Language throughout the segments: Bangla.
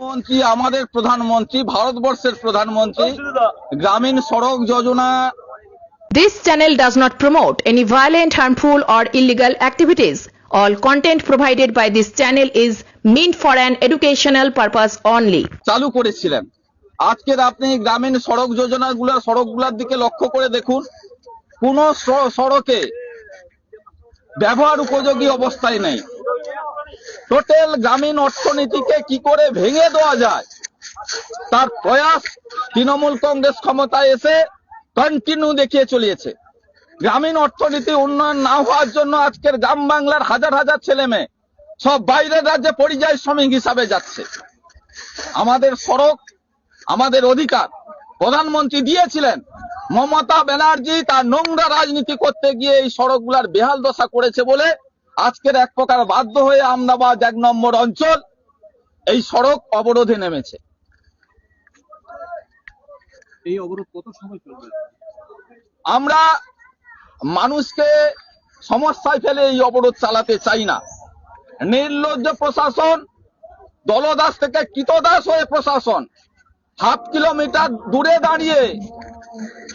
প্রধানমন্ত্রী আমাদের প্রধানমন্ত্রী ভারতবর্ষের প্রধানমন্ত্রী গ্রামীণ সড়ক যোজনা। This channel does not promote any violent harmful or illegal activities all content provided by this channel is meant for an educational purpose only চালু করেছিলেন। আজকে আপনি গ্রামীণ সড়ক যোজনাগুলো সড়কগুলোর দিকে লক্ষ্য করে দেখুন। কোন সড়কে ব্যবহার উপযোগী অবস্থায় নেই। টোটাল গ্রামীণ অর্থনীতিকে কি করে ভেঙে দেওয়া যায়? তার প্রয়াস তৃণমূল কংগ্রেস ক্ষমতায় এসে কন্টিনিউ দেখিয়ে চলিয়েছে। গ্রামীণ অর্থনীতি উন্নয়ন না হওয়ার জন্য আজকের গ্রাম বাংলার হাজার হাজার ছেলে মেয়ে সব বাইরের রাজ্যে পরিযায়ী শ্রমিক হিসাবে যাচ্ছে। আমাদের সড়ক, আমাদের অধিকার, প্রধানমন্ত্রী দিয়েছিলেন মমতা ব্যানার্জি তার নোংরা রাজনীতি করতে গিয়ে এই সড়কগুলার বেহাল দশা করেছে বলে আজকের এক প্রকার বাধ্য হয়ে আমদাবাদ এক নম্বর অঞ্চল এই সড়ক অবরোধে নেমেছে। এই অবরোধ কত সময় চলবে? আমরা মানুষকে সমস্যায় ফেলে এই অবরোধ চালাতে চাই না। নির্লজ্জ প্রশাসন দলদাস থেকে কৃতদাস হয়ে প্রশাসন হাফ কিলোমিটার দূরে দাঁড়িয়ে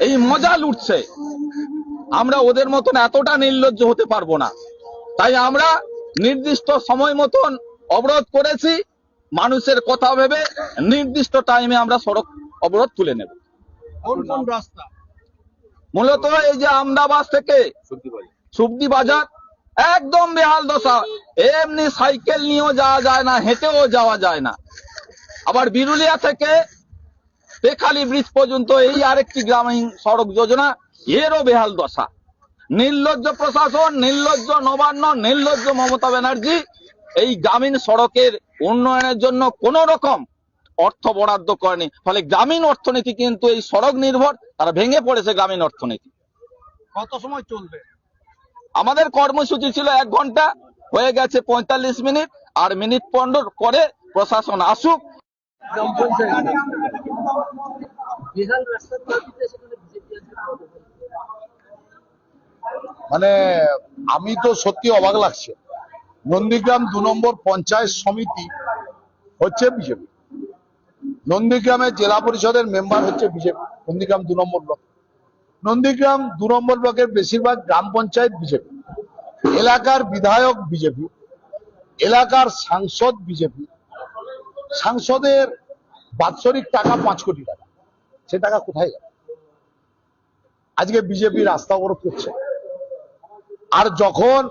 এই মজা লুটছে। আমরা ওদের মতন এতটা নির্লজ্জ হতে পারব না। তাই আমরা নির্দিষ্ট সময় মতন অবরোধ করেছি। মানুষের কথা ভেবে নির্দিষ্ট টাইমে আমরা সড়ক অবরোধ তুলে নেব। মূলত এই যে আমদাবাদ থেকে সুবদি বাজার। একদম বেহাল দশা। এমনি সাইকেল নিয়েও যাওয়া যায় না হেঁটেও যাওয়া যায় না। আবার বিরুলিয়া থেকে পেখালি ব্রিজ পর্যন্ত এই আরেকটি গ্রামীণ সড়ক যোজনা এরও বেহাল দশা। নির্লজ্জ প্রশাসন নির্লজ্জ নবান্ন নির্লজ্জ মমতা ব্যানার্জি এই গ্রামীণ সড়কের উন্নয়নের জন্য কোন রকম অর্থ বরাদ্দ করেনি। ফলে গ্রামীণ অর্থনীতি কিন্তু এই সড়ক নির্ভর তারা ভেঙে পড়েছে গ্রামীণ অর্থনীতি। কত সময় চলবে? আমাদের কর্মসূচি ছিল এক ঘণ্টা হয়ে গেছে পঁয়তাল্লিশ মিনিট আর মিনিট পনেরো পরে প্রশাসন আসুক। মানে আমি তো সত্যি অবাক লাগছে। নন্দীগ্রাম দু নম্বর পঞ্চায়েত সমিতি হচ্ছে বিজেপি। নন্দীগ্রামের জেলা পরিষদের মেম্বার হচ্ছে বিজেপি, নন্দীগ্রাম দু নম্বর ব্লক। নন্দীগ্রাম দু নম্বর ব্লকের বেশিরভাগ গ্রাম পঞ্চায়েত বিজেপি। এলাকার বিধায়ক বিজেপি, এলাকার সাংসদ বিজেপি। সাংসদের বাৎসরিক টাকা পাঁচ কোটি টাকা। সে টাকা কোথায় যাবে আজকে বিজেপি রাস্তা অবরোধ করছে। আর যখন